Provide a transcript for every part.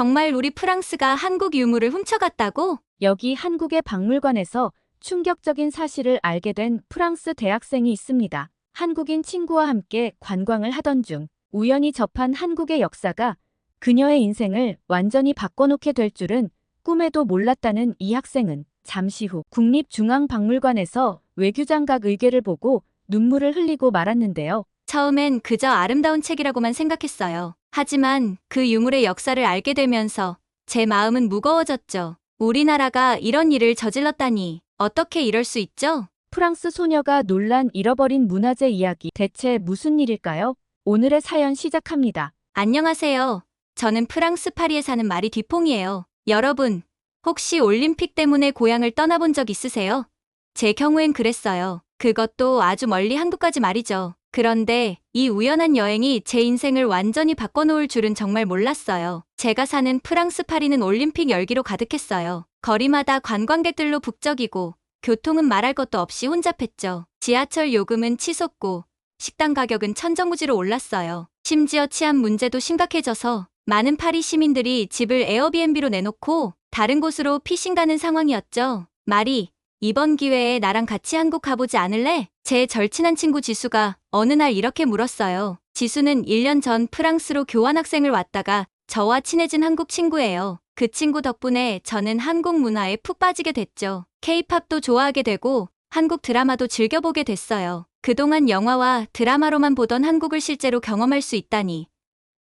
정말 우리 프랑스가 한국 유물을 훔쳐갔다고? 여기 한국의 박물관에서 충격적인 사실을 알게 된 프랑스 대학생이 있습니다. 한국인 친구와 함께 관광을 하던 중 우연히 접한 한국의 역사가 그녀의 인생을 완전히 바꿔놓게 될 줄은 꿈에도 몰랐다는 이 학생은 잠시 후 국립중앙박물관에서 외교장각 의궤를 보고 눈물을 흘리고 말았는데요. 처음엔 그저 아름다운 책이라고만 생각했어요. 하지만 그 유물의 역사를 알게 되면서 제 마음은 무거워졌죠. 우리나라가 이런 일을 저질렀다니 어떻게 이럴 수 있죠? 프랑스 소녀가 논란 잃어버린 문화재 이야기 대체 무슨 일일까요? 오늘의 사연 시작합니다. 안녕하세요. 저는 프랑스 파리에 사는 마리 뒤퐁이에요. 여러분, 혹시 올림픽 때문에 고향을 떠나본 적 있으세요? 제 경우엔 그랬어요. 그것도 아주 멀리 한국까지 말이죠. 그런데 이 우연한 여행이 제 인생을 완전히 바꿔놓을 줄은 정말 몰랐어요. 제가 사는 프랑스 파리는 올림픽 열기로 가득했어요. 거리마다 관광객들로 북적이고 교통은 말할 것도 없이 혼잡했죠. 지하철 요금은 치솟고 식당 가격은 천정부지로 올랐어요. 심지어 치안 문제도 심각해져서 많은 파리 시민들이 집을 에어비앤비로 내놓고 다른 곳으로 피신 가는 상황이었죠. 말이 이번 기회에 나랑 같이 한국 가보지 않을래? 제 절친한 친구 지수가 어느 날 이렇게 물었어요. 지수는 1년 전 프랑스로 교환학생을 왔다가 저와 친해진 한국 친구예요. 그 친구 덕분에 저는 한국 문화에 푹 빠지게 됐죠. 케이팝도 좋아하게 되고 한국 드라마도 즐겨보게 됐어요. 그동안 영화와 드라마로만 보던 한국을 실제로 경험할 수 있다니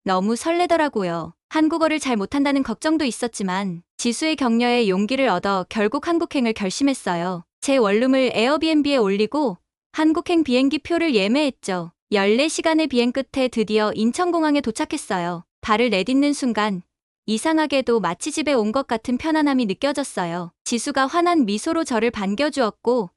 너무 설레더라고요. 한국어를 잘 못한다는 걱정도 있었지만 지수의 격려에 용기를 얻어 결국 한국행을 결심했어요. 제 원룸을 에어비앤비에 올리고 한국행 비행기 표를 예매했죠. 14시간의 비행 끝에 드디어 인천공항에 도착했어요. 발을 내딛는 순간 이상하게도 마치 집에 온 것 같은 편안함이 느껴졌어요. 지수가 환한 미소로 저를 반겨주었고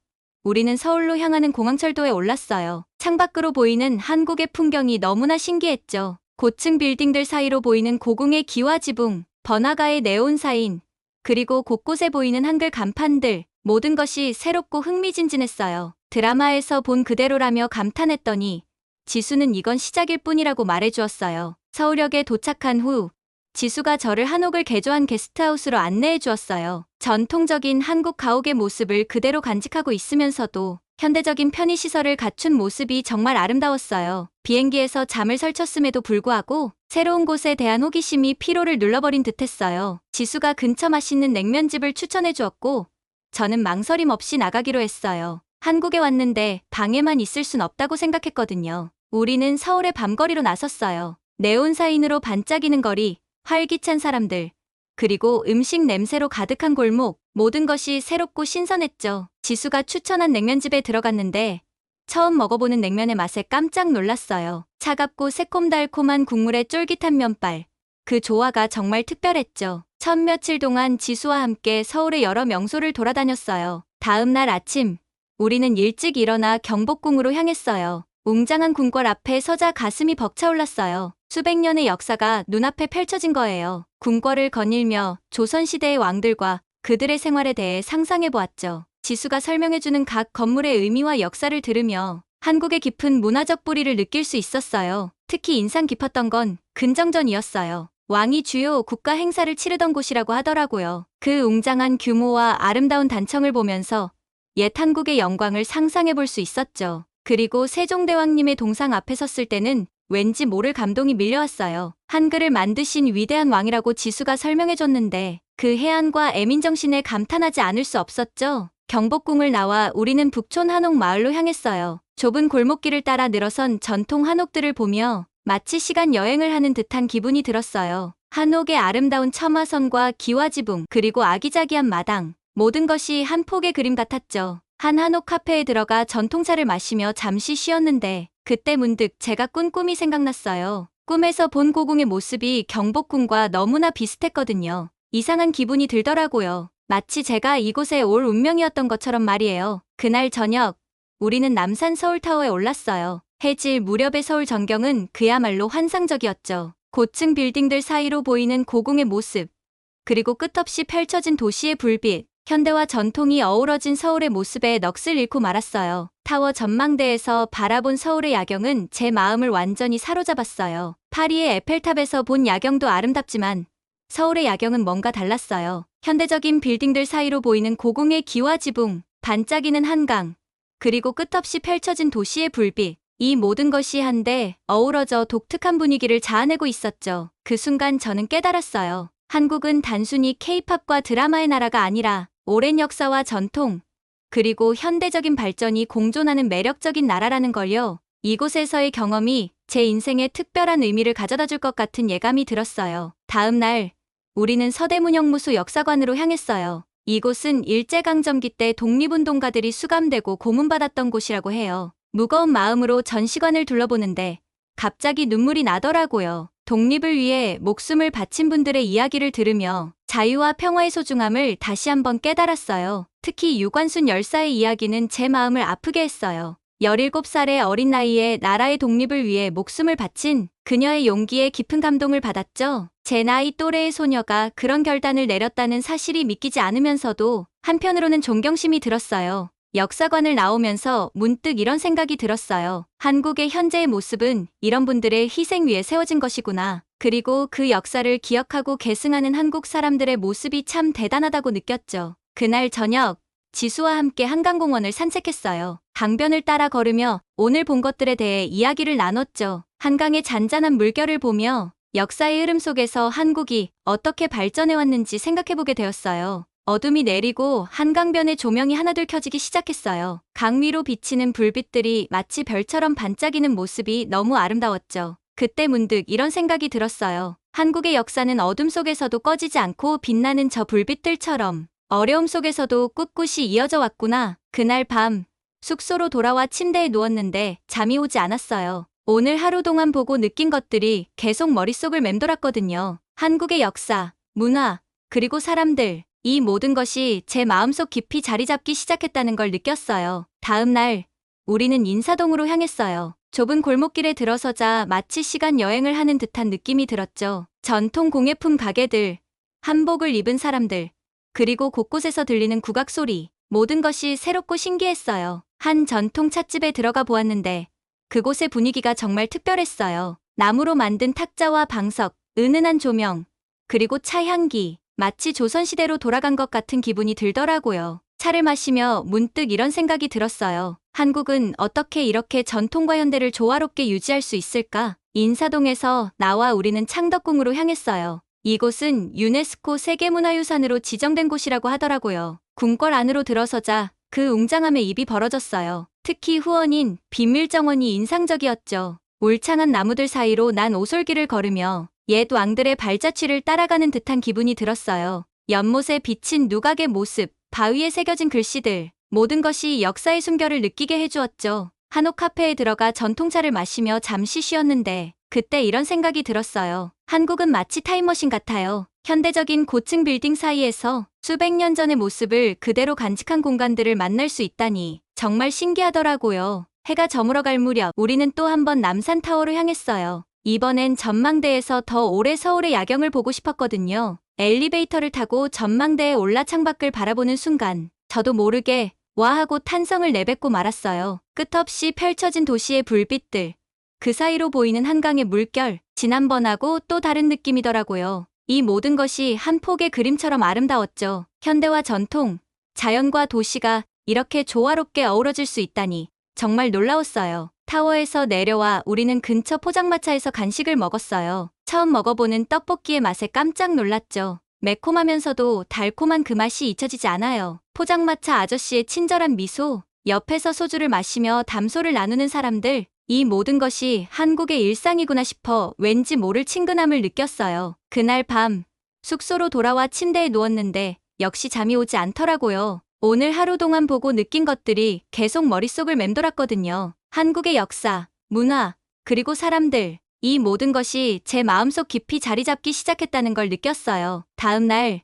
우리는 서울로 향하는 공항철도에 올랐어요. 창밖으로 보이는 한국의 풍경이 너무나 신기했죠. 고층 빌딩들 사이로 보이는 고궁의 기와 지붕, 번화가의 네온 사인, 그리고 곳곳에 보이는 한글 간판들, 모든 것이 새롭고 흥미진진했어요. 드라마에서 본 그대로라며 감탄했더니 지수는 이건 시작일 뿐이라고 말해주었어요. 서울역에 도착한 후 지수가 저를 한옥을 개조한 게스트하우스로 안내해 주었어요. 전통적인 한국 가옥의 모습을 그대로 간직하고 있으면서도 현대적인 편의시설을 갖춘 모습이 정말 아름다웠어요. 비행기에서 잠을 설쳤음에도 불구하고 새로운 곳에 대한 호기심이 피로를 눌러버린 듯했어요. 지수가 근처 맛있는 냉면집을 추천해 주었고 저는 망설임 없이 나가기로 했어요. 한국에 왔는데 방에만 있을 순 없다고 생각했거든요. 우리는 서울의 밤거리로 나섰어요. 네온사인으로 반짝이는 거리, 활기찬 사람들, 그리고 음식 냄새로 가득한 골목, 모든 것이 새롭고 신선했죠. 지수가 추천한 냉면집에 들어갔는데 처음 먹어보는 냉면의 맛에 깜짝 놀랐어요. 차갑고 새콤달콤한 국물에 쫄깃한 면발. 그 조화가 정말 특별했죠. 첫 며칠 동안 지수와 함께 서울의 여러 명소를 돌아다녔어요. 다음 날 아침, 우리는 일찍 일어나 경복궁으로 향했어요. 웅장한 궁궐 앞에 서자 가슴이 벅차올랐어요. 수백 년의 역사가 눈앞에 펼쳐진 거예요. 궁궐을 거닐며 조선시대의 왕들과 그들의 생활에 대해 상상해 보았죠. 지수가 설명해주는 각 건물의 의미와 역사를 들으며 한국의 깊은 문화적 뿌리를 느낄 수 있었어요. 특히 인상 깊었던 건 근정전이었어요. 왕이 주요 국가 행사를 치르던 곳이라고 하더라고요. 그 웅장한 규모와 아름다운 단청을 보면서 옛 한국의 영광을 상상해 볼 수 있었죠. 그리고 세종대왕님의 동상 앞에 섰을 때는 왠지 모를 감동이 밀려왔어요. 한글을 만드신 위대한 왕이라고 지수가 설명해줬는데 그 해안과 애민정신에 감탄하지 않을 수 없었죠. 경복궁을 나와 우리는 북촌 한옥 마을로 향했어요. 좁은 골목길을 따라 늘어선 전통 한옥들을 보며 마치 시간 여행을 하는 듯한 기분이 들었어요. 한옥의 아름다운 첨화선과 기와지붕 그리고 아기자기한 마당 모든 것이 한 폭의 그림 같았죠. 한 한옥 카페에 들어가 전통차를 마시며 잠시 쉬었는데 그때 문득 제가 꾼 꿈이 생각났어요. 꿈에서 본 고궁의 모습이 경복궁과 너무나 비슷했거든요. 이상한 기분이 들더라고요. 마치 제가 이곳에 올 운명이었던 것처럼 말이에요. 그날 저녁, 우리는 남산 서울타워에 올랐어요. 해질 무렵의 서울 전경은 그야말로 환상적이었죠. 고층 빌딩들 사이로 보이는 고궁의 모습, 그리고 끝없이 펼쳐진 도시의 불빛, 현대와 전통이 어우러진 서울의 모습에 넋을 잃고 말았어요. 타워 전망대에서 바라본 서울의 야경은 제 마음을 완전히 사로잡았어요. 파리의 에펠탑에서 본 야경도 아름답지만 서울의 야경은 뭔가 달랐어요. 현대적인 빌딩들 사이로 보이는 고궁의 기와 지붕, 반짝이는 한강, 그리고 끝없이 펼쳐진 도시의 불빛. 이 모든 것이 한데 어우러져 독특한 분위기를 자아내고 있었죠. 그 순간 저는 깨달았어요. 한국은 단순히 케이팝과 드라마의 나라가 아니라 오랜 역사와 전통, 그리고 현대적인 발전이 공존하는 매력적인 나라라는 걸요. 이곳에서의 경험이 제 인생에 특별한 의미를 가져다 줄 것 같은 예감이 들었어요. 다음 날, 우리는 서대문영무소 역사관으로 향했어요. 이곳은 일제강점기 때 독립운동가들이 수감되고 고문받았던 곳이라고 해요. 무거운 마음으로 전시관을 둘러보는데 갑자기 눈물이 나더라고요. 독립을 위해 목숨을 바친 분들의 이야기를 들으며 자유와 평화의 소중함을 다시 한번 깨달았어요. 특히 유관순 열사의 이야기는 제 마음을 아프게 했어요. 17살의 어린 나이에 나라의 독립을 위해 목숨을 바친 그녀의 용기에 깊은 감동을 받았죠. 제 나이 또래의 소녀가 그런 결단을 내렸다는 사실이 믿기지 않으면서도 한편으로는 존경심이 들었어요. 역사관을 나오면서 문득 이런 생각이 들었어요. 한국의 현재의 모습은 이런 분들의 희생 위에 세워진 것이구나. 그리고 그 역사를 기억하고 계승하는 한국 사람들의 모습이 참 대단하다고 느꼈죠. 그날 저녁, 지수와 함께 한강공원을 산책했어요. 강변을 따라 걸으며 오늘 본 것들에 대해 이야기를 나눴죠. 한강의 잔잔한 물결을 보며 역사의 흐름 속에서 한국이 어떻게 발전해왔는지 생각해보게 되었어요. 어둠이 내리고 한강변의 조명이 하나둘 켜지기 시작했어요. 강 위로 비치는 불빛들이 마치 별처럼 반짝이는 모습이 너무 아름다웠죠. 그때 문득 이런 생각이 들었어요. 한국의 역사는 어둠 속에서도 꺼지지 않고 빛나는 저 불빛들처럼 어려움 속에서도 꿋꿋이 이어져 왔구나. 그날 밤 숙소로 돌아와 침대에 누웠는데 잠이 오지 않았어요. 오늘 하루 동안 보고 느낀 것들이 계속 머릿속을 맴돌았거든요. 한국의 역사, 문화, 그리고 사람들, 이 모든 것이 제 마음속 깊이 자리 잡기 시작했다는 걸 느꼈어요. 다음 날, 우리는 인사동으로 향했어요. 좁은 골목길에 들어서자 마치 시간 여행을 하는 듯한 느낌이 들었죠. 전통 공예품 가게들, 한복을 입은 사람들, 그리고 곳곳에서 들리는 국악 소리, 모든 것이 새롭고 신기했어요. 한 전통 찻집에 들어가 보았는데 그곳의 분위기가 정말 특별했어요. 나무로 만든 탁자와 방석, 은은한 조명, 그리고 차 향기, 마치 조선시대로 돌아간 것 같은 기분이 들더라고요. 차를 마시며 문득 이런 생각이 들었어요. 한국은 어떻게 이렇게 전통과 현대를 조화롭게 유지할 수 있을까? 인사동에서 나와 우리는 창덕궁으로 향했어요. 이곳은 유네스코 세계문화유산으로 지정된 곳이라고 하더라고요. 궁궐 안으로 들어서자 그 웅장함에 입이 벌어졌어요. 특히 후원인 비밀정원이 인상적이었죠. 울창한 나무들 사이로 난 오솔길을 걸으며 옛 왕들의 발자취를 따라가는 듯한 기분이 들었어요. 연못에 비친 누각의 모습, 바위에 새겨진 글씨들, 모든 것이 역사의 숨결을 느끼게 해주었죠. 한옥 카페에 들어가 전통차를 마시며 잠시 쉬었는데 그때 이런 생각이 들었어요. 한국은 마치 타임머신 같아요. 현대적인 고층 빌딩 사이에서 수백 년 전의 모습을 그대로 간직한 공간들을 만날 수 있다니 정말 신기하더라고요. 해가 저물어갈 무렵 우리는 또 한 번 남산타워로 향했어요. 이번엔 전망대에서 더 오래 서울의 야경을 보고 싶었거든요. 엘리베이터를 타고 전망대에 올라 창밖을 바라보는 순간 저도 모르게 와 하고 탄성을 내뱉고 말았어요. 끝없이 펼쳐진 도시의 불빛들, 그 사이로 보이는 한강의 물결, 지난번하고 또 다른 느낌이더라고요. 이 모든 것이 한 폭의 그림처럼 아름다웠죠. 현대와 전통, 자연과 도시가 이렇게 조화롭게 어우러질 수 있다니 정말 놀라웠어요. 타워에서 내려와 우리는 근처 포장마차에서 간식을 먹었어요. 처음 먹어보는 떡볶이의 맛에 깜짝 놀랐죠. 매콤하면서도 달콤한 그 맛이 잊혀지지 않아요. 포장마차 아저씨의 친절한 미소, 옆에서 소주를 마시며 담소를 나누는 사람들, 이 모든 것이 한국의 일상이구나 싶어 왠지 모를 친근함을 느꼈어요. 그날 밤, 숙소로 돌아와 침대에 누웠는데 역시 잠이 오지 않더라고요. 오늘 하루 동안 보고 느낀 것들이 계속 머릿속을 맴돌았거든요. 한국의 역사, 문화, 그리고 사람들, 이 모든 것이 제 마음속 깊이 자리 잡기 시작했다는 걸 느꼈어요. 다음 날,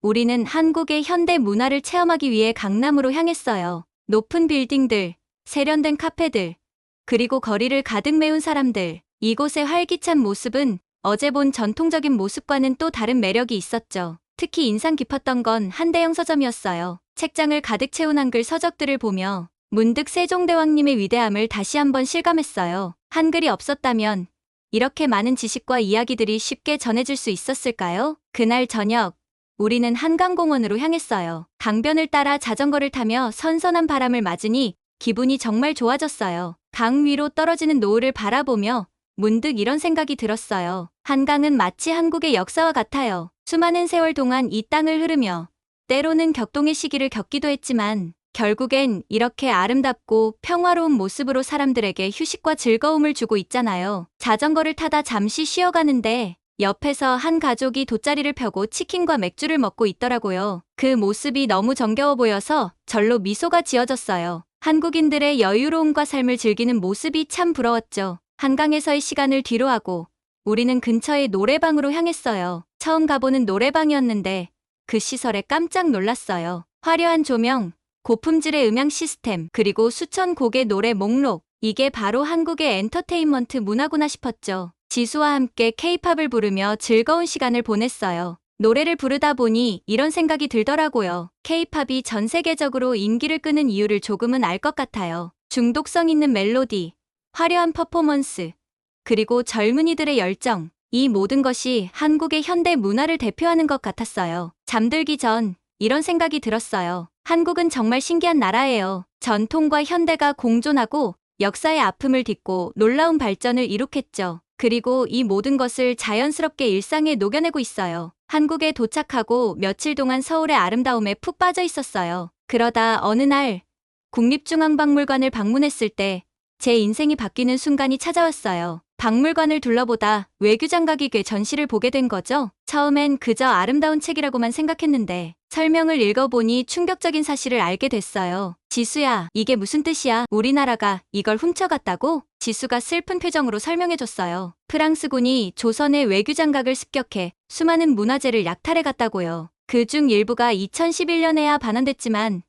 우리는 한국의 현대 문화를 체험하기 위해 강남으로 향했어요. 높은 빌딩들, 세련된 카페들, 그리고 거리를 가득 메운 사람들, 이곳의 활기찬 모습은 어제 본 전통적인 모습과는 또 다른 매력이 있었죠. 특히 인상 깊었던 건 한대영 서점이었어요. 책장을 가득 채운 한글 서적들을 보며 문득 세종대왕님의 위대함을 다시 한번 실감했어요. 한글이 없었다면 이렇게 많은 지식과 이야기들이 쉽게 전해질 수 있었을까요? 그날 저녁, 우리는 한강공원으로 향했어요. 강변을 따라 자전거를 타며 선선한 바람을 맞으니 기분이 정말 좋아졌어요. 강 위로 떨어지는 노을을 바라보며 문득 이런 생각이 들었어요. 한강은 마치 한국의 역사와 같아요. 수많은 세월 동안 이 땅을 흐르며 때로는 격동의 시기를 겪기도 했지만 결국엔 이렇게 아름답고 평화로운 모습으로 사람들에게 휴식과 즐거움을 주고 있잖아요. 자전거를 타다 잠시 쉬어가는데 옆에서 한 가족이 돗자리를 펴고 치킨과 맥주를 먹고 있더라고요. 그 모습이 너무 정겨워 보여서 절로 미소가 지어졌어요. 한국인들의 여유로움과 삶을 즐기는 모습이 참 부러웠죠. 한강에서의 시간을 뒤로하고 우리는 근처의 노래방으로 향했어요. 처음 가보는 노래방이었는데 그 시설에 깜짝 놀랐어요. 화려한 조명, 고품질의 음향 시스템, 그리고 수천 곡의 노래 목록. 이게 바로 한국의 엔터테인먼트 문화구나 싶었죠. 지수와 함께 케이팝을 부르며 즐거운 시간을 보냈어요. 노래를 부르다 보니 이런 생각이 들더라고요. 케이팝이 전 세계적으로 인기를 끄는 이유를 조금은 알 것 같아요. 중독성 있는 멜로디, 화려한 퍼포먼스, 그리고 젊은이들의 열정. 이 모든 것이 한국의 현대 문화를 대표하는 것 같았어요. 잠들기 전 이런 생각이 들었어요. 한국은 정말 신기한 나라예요. 전통과 현대가 공존하고 역사의 아픔을 딛고 놀라운 발전을 이룩했죠. 그리고 이 모든 것을 자연스럽게 일상에 녹여내고 있어요. 한국에 도착하고 며칠 동안 서울의 아름다움에 푹 빠져 있었어요. 그러다 어느 날 국립중앙박물관을 방문했을 때 제 인생이 바뀌는 순간이 찾아왔어요. 박물관을 둘러보다 외교장각이 꽤 전시를 보게 된 거죠. 처음엔 그저 아름다운 책이라고만 생각했는데 설명을 읽어보니 충격적인 사실을 알게 됐어요. 지수야, 이게 무슨 뜻이야? 우리나라가 이걸 훔쳐갔다고? 지수가 슬픈 표정으로 설명해줬어요. 프랑스군이 조선의 외교장각을 습격해 수많은 문화재를 약탈해 갔다고요. 그 중 일부가 2011년에야 반환됐지만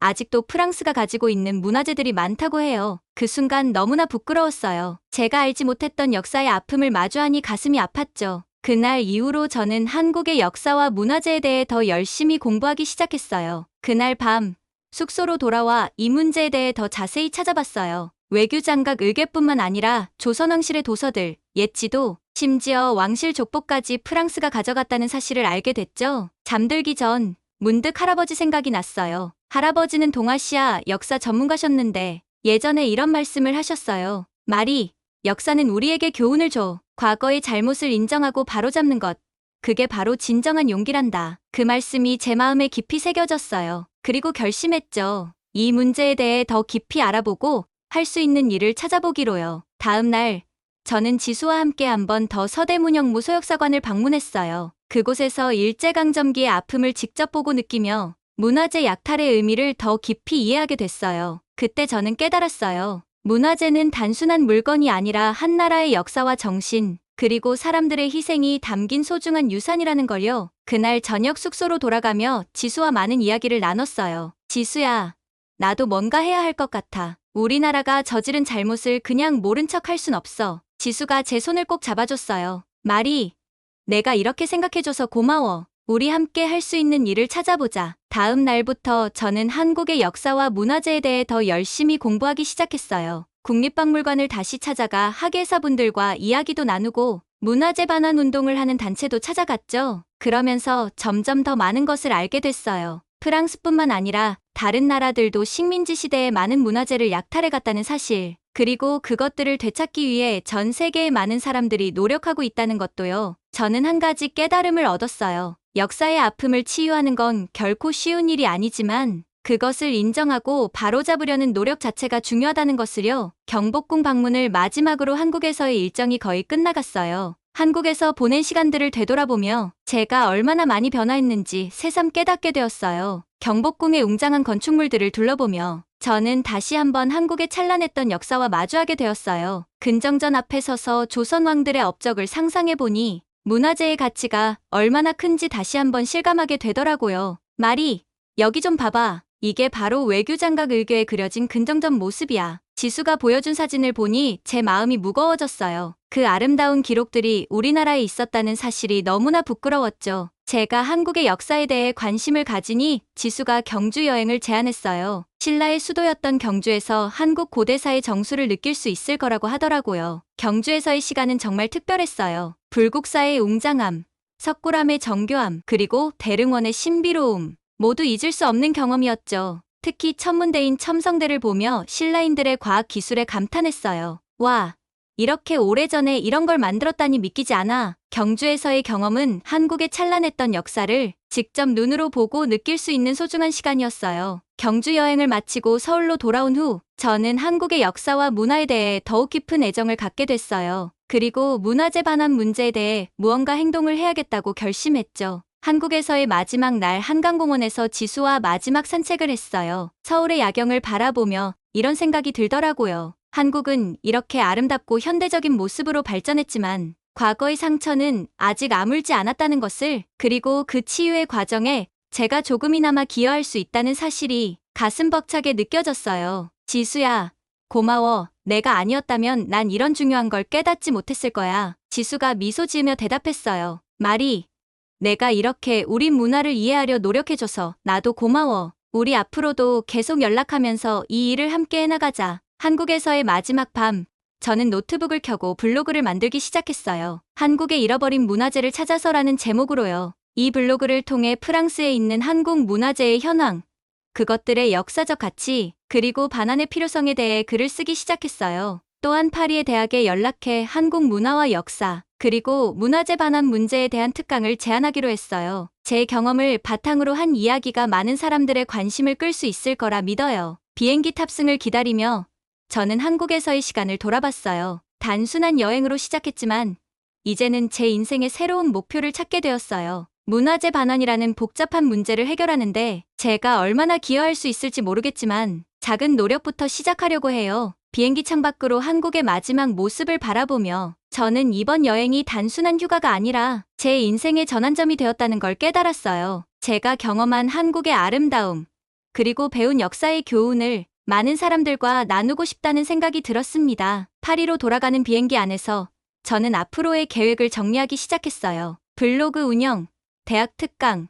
아직도 프랑스가 가지고 있는 문화재들이 많다고 해요. 그 순간 너무나 부끄러웠어요. 제가 알지 못했던 역사의 아픔을 마주하니 가슴이 아팠죠. 그날 이후로 저는 한국의 역사와 문화재에 대해 더 열심히 공부하기 시작했어요. 그날 밤 숙소로 돌아와 이 문제에 대해 더 자세히 찾아봤어요. 외교장각 의궤뿐만 아니라 조선왕실의 도서들, 옛지도, 심지어 왕실 족보까지 프랑스가 가져갔다는 사실을 알게 됐죠. 잠들기 전 문득 할아버지 생각이 났어요. 할아버지는 동아시아 역사 전문가셨는데 예전에 이런 말씀을 하셨어요. 말이 역사는 우리에게 교훈을 줘. 과거의 잘못을 인정하고 바로잡는 것. 그게 바로 진정한 용기란다. 그 말씀이 제 마음에 깊이 새겨졌어요. 그리고 결심했죠. 이 문제에 대해 더 깊이 알아보고 할 수 있는 일을 찾아보기로요. 다음 날 저는 지수와 함께 한번 더 서대문형 무소역사관을 방문했어요. 그곳에서 일제강점기의 아픔을 직접 보고 느끼며 문화재 약탈의 의미를 더 깊이 이해하게 됐어요. 그때 저는 깨달았어요. 문화재는 단순한 물건이 아니라 한 나라의 역사와 정신, 그리고 사람들의 희생이 담긴 소중한 유산이라는 걸요. 그날 저녁 숙소로 돌아가며 지수와 많은 이야기를 나눴어요. 지수야, 나도 뭔가 해야 할 것 같아. 우리나라가 저지른 잘못을 그냥 모른 척 할 순 없어. 지수가 제 손을 꼭 잡아줬어요. 말이, 내가 이렇게 생각해줘서 고마워. 우리 함께 할 수 있는 일을 찾아보자. 다음 날부터 저는 한국의 역사와 문화재에 대해 더 열심히 공부하기 시작했어요. 국립박물관을 다시 찾아가 학예사분들과 이야기도 나누고 문화재 반환 운동을 하는 단체도 찾아갔죠. 그러면서 점점 더 많은 것을 알게 됐어요. 프랑스뿐만 아니라 다른 나라들도 식민지 시대에 많은 문화재를 약탈해 갔다는 사실. 그리고 그것들을 되찾기 위해 전 세계의 많은 사람들이 노력하고 있다는 것도요. 저는 한 가지 깨달음을 얻었어요. 역사의 아픔을 치유하는 건 결코 쉬운 일이 아니지만 그것을 인정하고 바로잡으려는 노력 자체가 중요하다는 것을요. 경복궁 방문을 마지막으로 한국에서의 일정이 거의 끝나갔어요. 한국에서 보낸 시간들을 되돌아보며 제가 얼마나 많이 변화했는지 새삼 깨닫게 되었어요. 경복궁의 웅장한 건축물들을 둘러보며 저는 다시 한번 한국의 찬란했던 역사와 마주하게 되었어요. 근정전 앞에 서서 조선 왕들의 업적을 상상해보니 문화재의 가치가 얼마나 큰지 다시 한번 실감하게 되더라고요. 말이, 여기 좀 봐봐. 이게 바로 외교장각 의궤에 그려진 근정전 모습이야. 지수가 보여준 사진을 보니 제 마음이 무거워졌어요. 그 아름다운 기록들이 우리나라에 있었다는 사실이 너무나 부끄러웠죠. 제가 한국의 역사에 대해 관심을 가지니 지수가 경주 여행을 제안했어요. 신라의 수도였던 경주에서 한국 고대사의 정수를 느낄 수 있을 거라고 하더라고요. 경주에서의 시간은 정말 특별했어요. 불국사의 웅장함, 석굴암의 정교함, 그리고 대릉원의 신비로움. 모두 잊을 수 없는 경험이었죠. 특히 천문대인 첨성대를 보며 신라인들의 과학 기술에 감탄했어요. 와, 이렇게 오래전에 이런 걸 만들었다니 믿기지 않아. 경주에서의 경험은 한국의 찬란했던 역사를 직접 눈으로 보고 느낄 수 있는 소중한 시간이었어요. 경주 여행을 마치고 서울로 돌아온 후 저는 한국의 역사와 문화에 대해 더욱 깊은 애정을 갖게 됐어요. 그리고 문화재 반환 문제에 대해 무언가 행동을 해야겠다고 결심했죠. 한국에서의 마지막 날 한강공원에서 지수와 마지막 산책을 했어요. 서울의 야경을 바라보며 이런 생각이 들더라고요. 한국은 이렇게 아름답고 현대적인 모습으로 발전했지만 과거의 상처는 아직 아물지 않았다는 것을 그리고 그 치유의 과정에 제가 조금이나마 기여할 수 있다는 사실이 가슴 벅차게 느껴졌어요. 지수야, 고마워. 내가 아니었다면 난 이런 중요한 걸 깨닫지 못했을 거야. 지수가 미소 지으며 대답했어요. 말이, 내가 이렇게 우리 문화를 이해하려 노력해줘서 나도 고마워. 우리 앞으로도 계속 연락하면서 이 일을 함께 해나가자. 한국에서의 마지막 밤, 저는 노트북을 켜고 블로그를 만들기 시작했어요. 한국의 잃어버린 문화재를 찾아서라는 제목으로요. 이 블로그를 통해 프랑스에 있는 한국 문화재의 현황, 그것들의 역사적 가치, 그리고 반환의 필요성에 대해 글을 쓰기 시작했어요. 또한 파리의 대학에 연락해 한국 문화와 역사, 그리고 문화재 반환 문제에 대한 특강을 제안하기로 했어요. 제 경험을 바탕으로 한 이야기가 많은 사람들의 관심을 끌 수 있을 거라 믿어요. 비행기 탑승을 기다리며 저는 한국에서의 시간을 돌아봤어요. 단순한 여행으로 시작했지만 이제는 제 인생의 새로운 목표를 찾게 되었어요. 문화재 반환이라는 복잡한 문제를 해결하는데 제가 얼마나 기여할 수 있을지 모르겠지만 작은 노력부터 시작하려고 해요. 비행기 창밖으로 한국의 마지막 모습을 바라보며 저는 이번 여행이 단순한 휴가가 아니라 제 인생의 전환점이 되었다는 걸 깨달았어요. 제가 경험한 한국의 아름다움, 그리고 배운 역사의 교훈을 많은 사람들과 나누고 싶다는 생각이 들었습니다. 파리로 돌아가는 비행기 안에서 저는 앞으로의 계획을 정리하기 시작했어요. 블로그 운영, 대학 특강,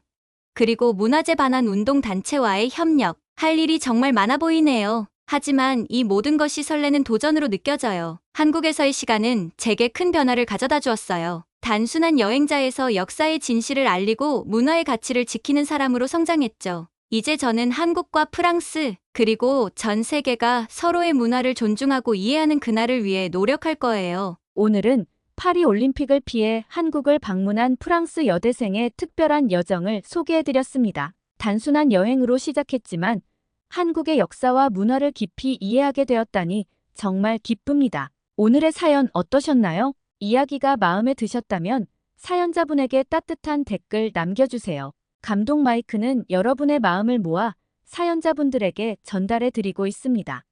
그리고 문화재 반환 운동 단체와의 협력, 할 일이 정말 많아 보이네요. 하지만 이 모든 것이 설레는 도전으로 느껴져요. 한국에서의 시간은 제게 큰 변화를 가져다 주었어요. 단순한 여행자에서 역사의 진실을 알리고 문화의 가치를 지키는 사람으로 성장했죠. 이제 저는 한국과 프랑스, 그리고 전 세계가 서로의 문화를 존중하고 이해하는 그날을 위해 노력할 거예요. 오늘은 파리 올림픽을 피해 한국을 방문한 프랑스 여대생의 특별한 여정을 소개해드렸습니다. 단순한 여행으로 시작했지만 한국의 역사와 문화를 깊이 이해하게 되었다니 정말 기쁩니다. 오늘의 사연 어떠셨나요? 이야기가 마음에 드셨다면 사연자분에게 따뜻한 댓글 남겨주세요. 감동 마이크는 여러분의 마음을 모아 사연자분들에게 전달해 드리고 있습니다.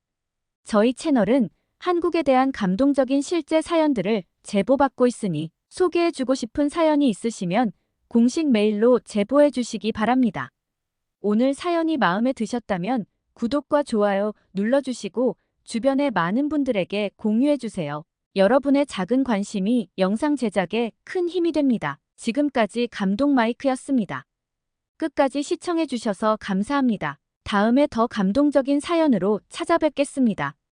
저희 채널은 한국에 대한 감동적인 실제 사연들을 제보받고 있으니 소개해 주고 싶은 사연이 있으시면 공식 메일로 제보해 주시기 바랍니다. 오늘 사연이 마음에 드셨다면 구독과 좋아요 눌러주시고 주변의 많은 분들에게 공유해 주세요. 여러분의 작은 관심이 영상 제작에 큰 힘이 됩니다. 지금까지 감동 마이크였습니다. 끝까지 시청해 주셔서 감사합니다. 다음에 더 감동적인 사연으로 찾아뵙겠습니다.